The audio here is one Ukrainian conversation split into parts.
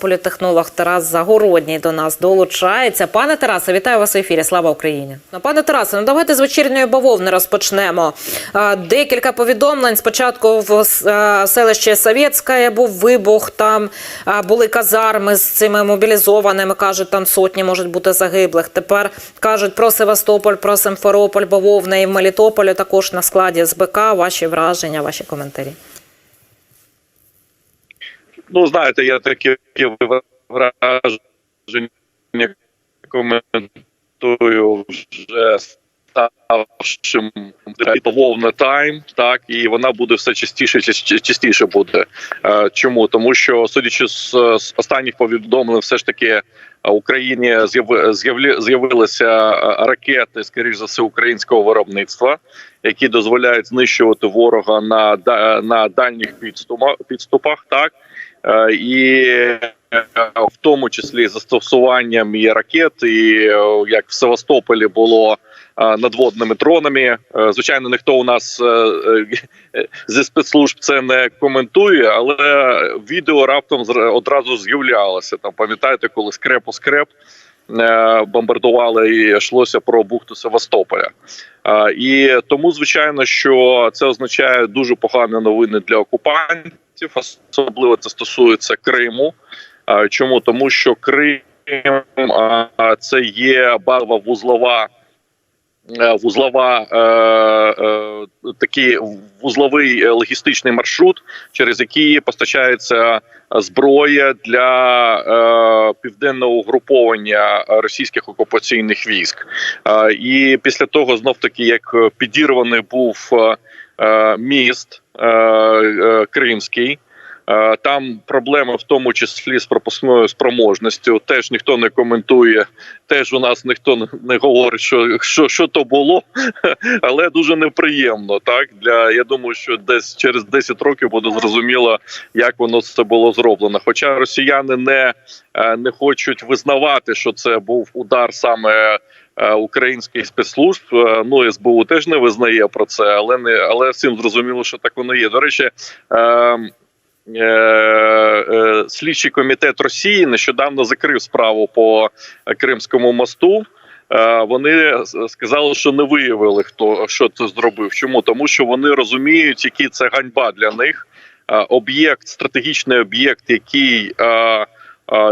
Політехнолог Тарас Загородній до нас долучається. Пане Тарасе, вітаю вас у ефірі. Слава Україні. Ну, пане Тарасе, ну давайте з вечірньої бавовни розпочнемо. Декілька повідомлень. Спочатку в селищі Совєтське був вибух. Там були казарми з цими мобілізованими. кажуть, там сотні можуть бути загиблих. Тепер кажуть про Севастополь, про Симферополь, бавовна і в Мелітополі також на складі СБК. Ваші враження, ваші коментарі. Ну, знаєте, я такі враження коментую вже ставшим бавовна тайм, так і вона буде все частіше, часті- частіше буде. Е, Чому? Тому що, судячи з, останніх повідомлень, все ж таки е, Україні з'яви- з'явилися е, ракети, скоріш за все, українського виробництва, які дозволяють знищувати ворога на, да- на дальніх підступах, підступах так. Е, і е, в тому числі застосуванням і ракет, і е, як в Севастополі було надводними дронами. Звичайно, ніхто у нас зі спецслужб це не коментує, але відео раптом одразу з'являлося. Там пам'ятаєте, коли скреп е, бомбардували і йшлося про бухту Севастополя. І тому, звичайно, що це означає дуже погані новини для окупантів, особливо це стосується Криму. Чому тому, що Крим це є базова вузлова. е, Вузлова е, е, такий вузловий логістичний маршрут, через який постачається зброя для південного угруповання російських окупаційних військ. І після того, знов таки, як підірваний був міст Кримський. Е, Там проблеми в тому числі з пропускною спроможністю. Теж ніхто не коментує. Теж у нас ніхто не- говорить, що, що, що то було, але дуже неприємно. Так для я думаю, що десь через 10 років буде зрозуміло, як воно це було зроблено. Хоча росіяни не, е, не хочуть визнавати, що це був удар саме. Е, Українських спецслужб, Е, ну СБУ теж не визнає про це, але не але всім зрозуміло, що так воно є. До речі, е, слідчий комітет Росії нещодавно закрив справу по Кримському мосту. Вони сказали, що не виявили хто що це зробив. Чому тому, що вони розуміють, які це ганьба для них. Об'єкт, стратегічний об'єкт, який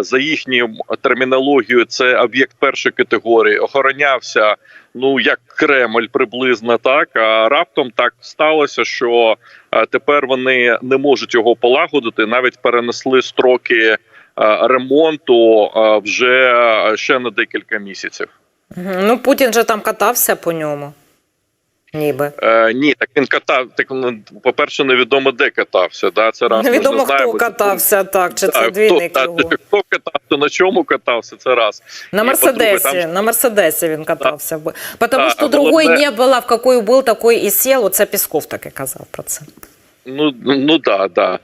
за їхньою термінологією, це об'єкт першої категорії, охоронявся. Ну як Кремль приблизно так. А раптом так сталося, що тепер вони не можуть його полагодити. Навіть перенесли строки ремонту вже ще на декілька місяців. Ну, Путін же там катався по ньому. Ніби. Е, ні, так він катав. Так ну, по-перше, невідомо де катався. Да, це раз Невідомо, не хто знаємо. катався так, чи це двійник хто, його. та, хто катався, на чому катався, це раз. На І, Мерседесі, там- на Мерседесі він катався. би. Потому Да, що другої не було, в какой був, такой і сел. Оце Пісков таки казав про це. Ну ну да, да.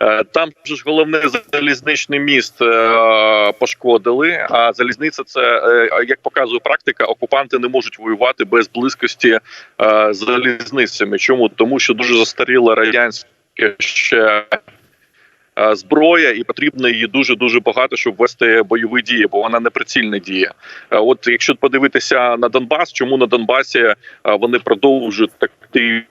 Е, Там ж головне залізничний міст е, пошкодили. А залізниця це е, як показує практика, окупанти не можуть воювати без близькості з залізницями. Чому тому, що дуже застаріла радянське ще зброя, і потрібно її дуже дуже багато, щоб вести бойові дії, бо вона неприцільна діє. Е, От якщо подивитися на Донбас, чому на Донбасі е, вони продовжують тактичні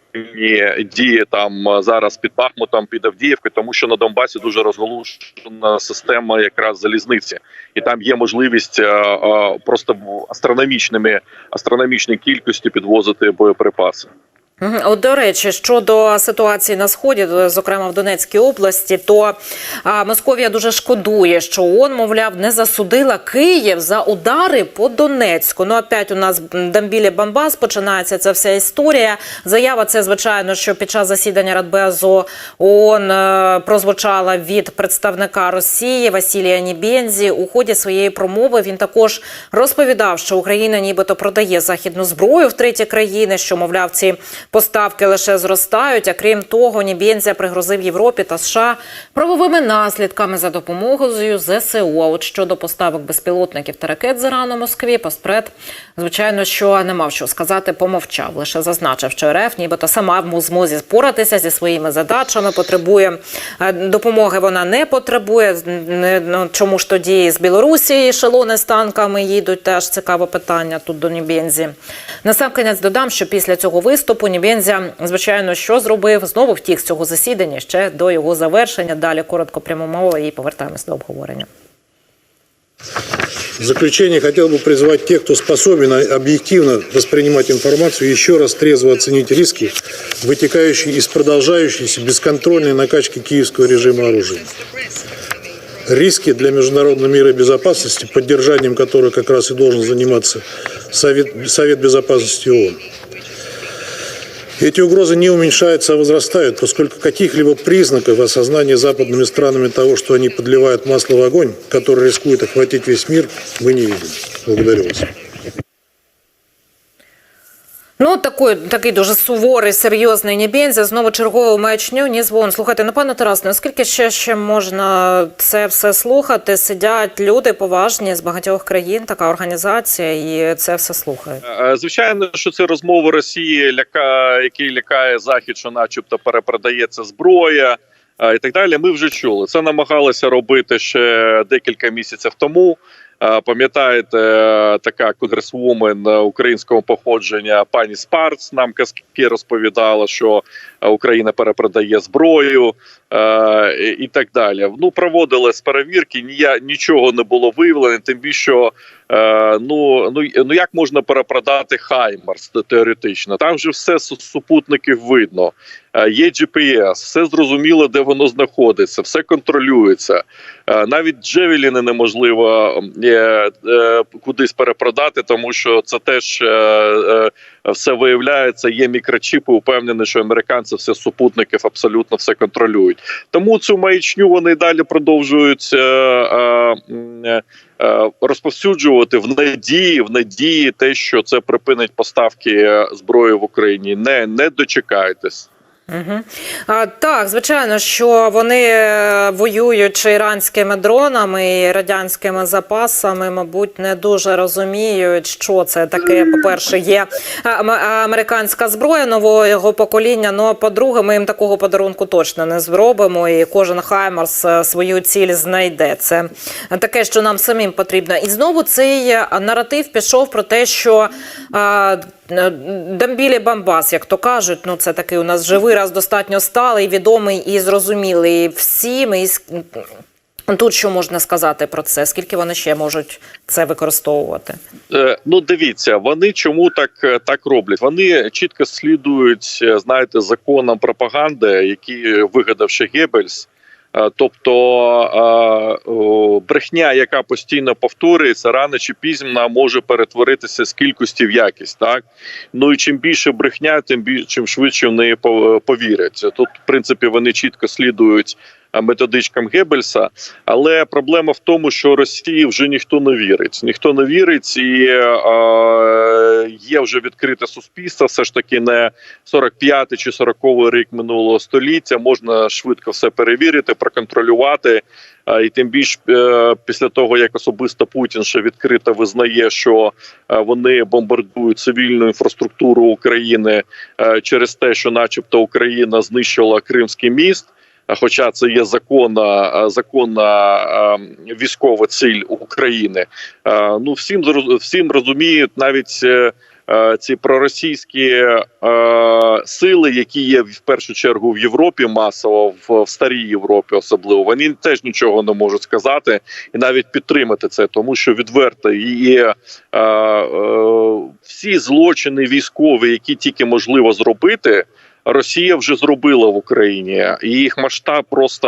дії там е, зараз під Бахмутом, під Авдіївкою, тому що на Донбасі дуже розголошена система якраз залізниці, і там є можливість е, е, просто астрономічними астрономічній кількості підвозити боєприпаси. От до речі, щодо ситуації на сході, зокрема в Донецькій області, то Московія дуже шкодує, що ООН, мовляв, не засудила Київ за удари по Донецьку. Ну опять у нас Дамбілі Бамбас починається ця вся історія. Заява це звичайно, що під час засідання Радбезу ООН е, прозвучала від представника Росії Василія Нібензі. У ході своєї промови він також розповідав, що Україна нібито продає західну зброю в треті країни, що мовляв ці поставки лише зростають. А крім того, Нібензя пригрозив Європі та США правовими наслідками за допомогою ЗСУ. А от щодо поставок безпілотників та ракет з Ірану Москві, постпред, звичайно, що не мав що сказати, помовчав. Лише зазначив, що РФ нібито сама в змозі споратися зі своїми задачами. Потребує е, допомоги. Вона не потребує. Ну, чому ж тоді з Білорусі ешелони з танками їдуть? Теж цікаве питання тут до Нібензі. Насамкінець додам, що після цього виступу Нібензя, звичайно, що зробив, знову втік з цього засідання ще до його завершення. Далі коротко прямо мова і повертаємось до обговорення. В заключение хотел бы призвать тех, кто способен объективно воспринимать информацию, еще раз трезво оценить риски, вытекающие из продолжающейся бесконтрольной накачки киевского режима оружия. Риски для международного мира и безопасности, поддержанием которой как раз и должен заниматься Совет, Совет Безопасности ООН. Эти угрозы не уменьшаются, а возрастают, поскольку каких-либо признаков осознания западными странами того, что они подливают масло в огонь, который рискует охватить весь мир, мы не видим. Благодарю вас. Ну, такий, такий дуже суворий, серйозний Нібензя. Знову чергову маячню, ні звон. Слухайте, ну пане Тарас, наскільки ще, ще можна це все слухати? Сидять люди поважні з багатьох країн, така організація, і це все слухають. Е, Звичайно, що це розмова Росії, ляка, який лякає Захід, що, начебто, перепродається зброя е, і так далі. Ми вже чули. Це намагалися робити ще декілька місяців тому. Е, Пам'ятаєте, е, така конгресвумен е, українського походження пані Спарц нам казки розповідала, що Україна перепродає зброю і- так далі. Ну проводились перевірки, нічого не було виявлено. Тим більше, ну ну ну як можна перепродати Хаймарс теоретично? Там же все супутників видно. Е, Є GPS, все зрозуміло, де воно знаходиться, все контролюється. Е, Навіть джевеліни неможливо е, е, кудись перепродати, тому що це теж е, е, все виявляється. Є мікрочіпи. Упевнений, що американці все супутників абсолютно все контролюють. Тому цю маячню вони далі продовжують е, е, е, е, розповсюджувати в надії, в надії, те, що це припинить поставки е, зброї в Україні. Не, не дочекайтесь. Угу. А, так, звичайно, що вони е, воюють чи іранськими дронами і радянськими запасами, мабуть, не дуже розуміють, що це таке. По-перше, є американська зброя нового покоління. Ну а по-друге, ми їм такого подарунку точно не зробимо. І кожен Хаймарс е, свою ціль знайде. Це таке, що нам самим потрібно. І знову цей е, наратив пішов про те, що. а, Дамбілі Бамбас, як то кажуть, ну це такий у нас вже вираз достатньо сталий, відомий і зрозумілий всім. І тут що можна сказати про це? Скільки вони ще можуть це використовувати? Е, Ну, дивіться, вони чому так, е, так роблять? Вони чітко слідують, е, знаєте, законам пропаганди, які вигадав ще Геббельс. Е, Тобто е, брехня, яка постійно повторюється, рано чи пізно може перетворитися з кількості в якість. Так ну і чим більше брехня, тим більше чим швидше в неї пов- повірять. Тут, в принципі, вони чітко слідують методичкам Геббельса. Але проблема в тому, що Росії вже ніхто не вірить. Ніхто не вірить, і е, є вже відкрите суспільство. Все ж таки не 45 чи 40 рік минулого століття. Можна швидко все перевірити, проконтролювати. І тим більш е, після того, як особисто Путін ще відкрито визнає, що е, вони бомбардують цивільну інфраструктуру України е, через те, що, начебто, Україна знищила Кримський міст. Хоча це є законна, е, законна е, військова ціль України. Е, Ну всім всім розуміють навіть ці проросійські е, сили, які є в першу чергу в Європі, масово в, в старій Європі, особливо вони теж нічого не можуть сказати і навіть підтримати це, тому що відверто є е, е, всі злочини військові, які тільки можливо зробити. Росія вже зробила в Україні, і їх масштаб просто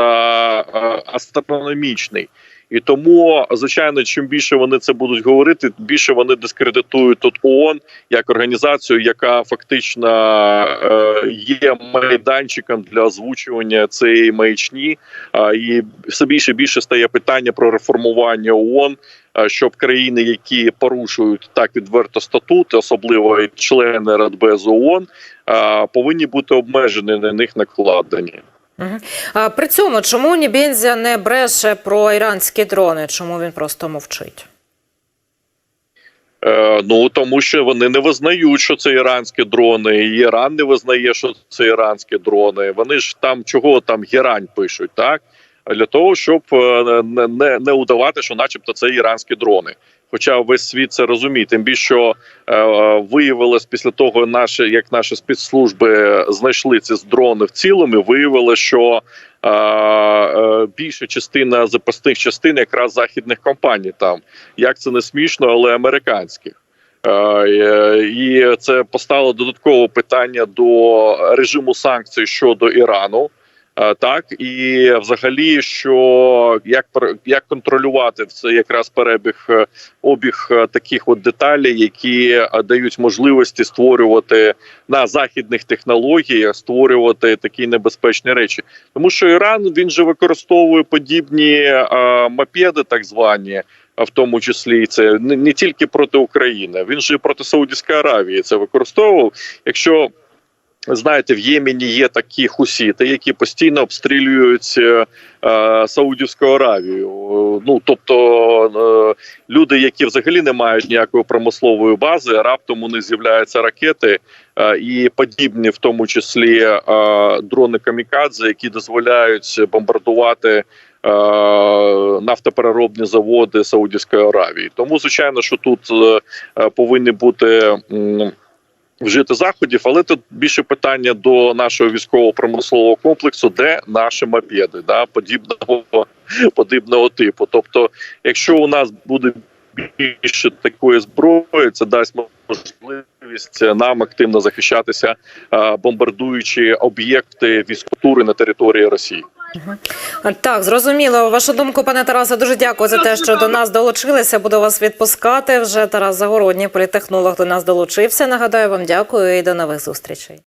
астрономічний. І тому, звичайно, чим більше вони це будуть говорити, більше вони дискредитують тут ООН як організацію, яка фактично е, є майданчиком для озвучування цієї маячні. І все більше і більше стає питання про реформування ООН, е, щоб країни, які порушують так відверто статут, особливо члени Радбезу ООН, е, повинні бути обмежені на них накладені. А при цьому чому Нібензя не бреше про іранські дрони? Чому він просто мовчить? Е, ну тому що вони не визнають, що це іранські дрони. І Іран не визнає, що це іранські дрони. Вони ж там чого там герань пишуть, так для того, щоб е, не, не, удавати, що, начебто, це іранські дрони. Хоча весь світ це розуміє, тим більше що е, виявилось після того, наші як наші спецслужби знайшли ці дрони в цілому, виявилося, що е, більша частина запасних частин якраз західних компаній там як це не смішно, але американських. І це поставило додаткове питання до режиму санкцій щодо Ірану. Е, Так і взагалі, що як як контролювати це якраз перебіг е, обіг е, таких от деталей, які дають можливості створювати на західних технологіях, створювати такі небезпечні речі, тому що Іран він же використовує подібні е, мопеди, так звані, а в тому числі це не, тільки проти України, він же проти Саудівської Аравії це використовував. Якщо знаєте, в Ємені є такі хусіти, які постійно обстрілюють е, е, Саудівську Аравію. Ну тобто е, люди, які взагалі не мають ніякої промислової бази, раптом у них з'являються ракети і подібні, в тому числі дрони камікадзе, які дозволяють бомбардувати. Нафтопереробні заводи Саудівської Аравії, тому звичайно, що тут повинні бути вжити заходів, але тут більше питання до нашого військово-промислового комплексу, де наші мопеди, да, подібного подібного типу. Тобто, якщо у нас буде більше такої зброї, це дасть можливість нам активно захищатися, бомбардуючи об'єкти військотури на території Росії. Так, зрозуміло. Вашу думку, пане Тарасе, дуже дякую за те, що до нас долучилися. Буду вас відпускати. Вже Тарас Загородній, політехнолог, до нас долучився. Нагадаю вам, дякую і до нових зустрічей.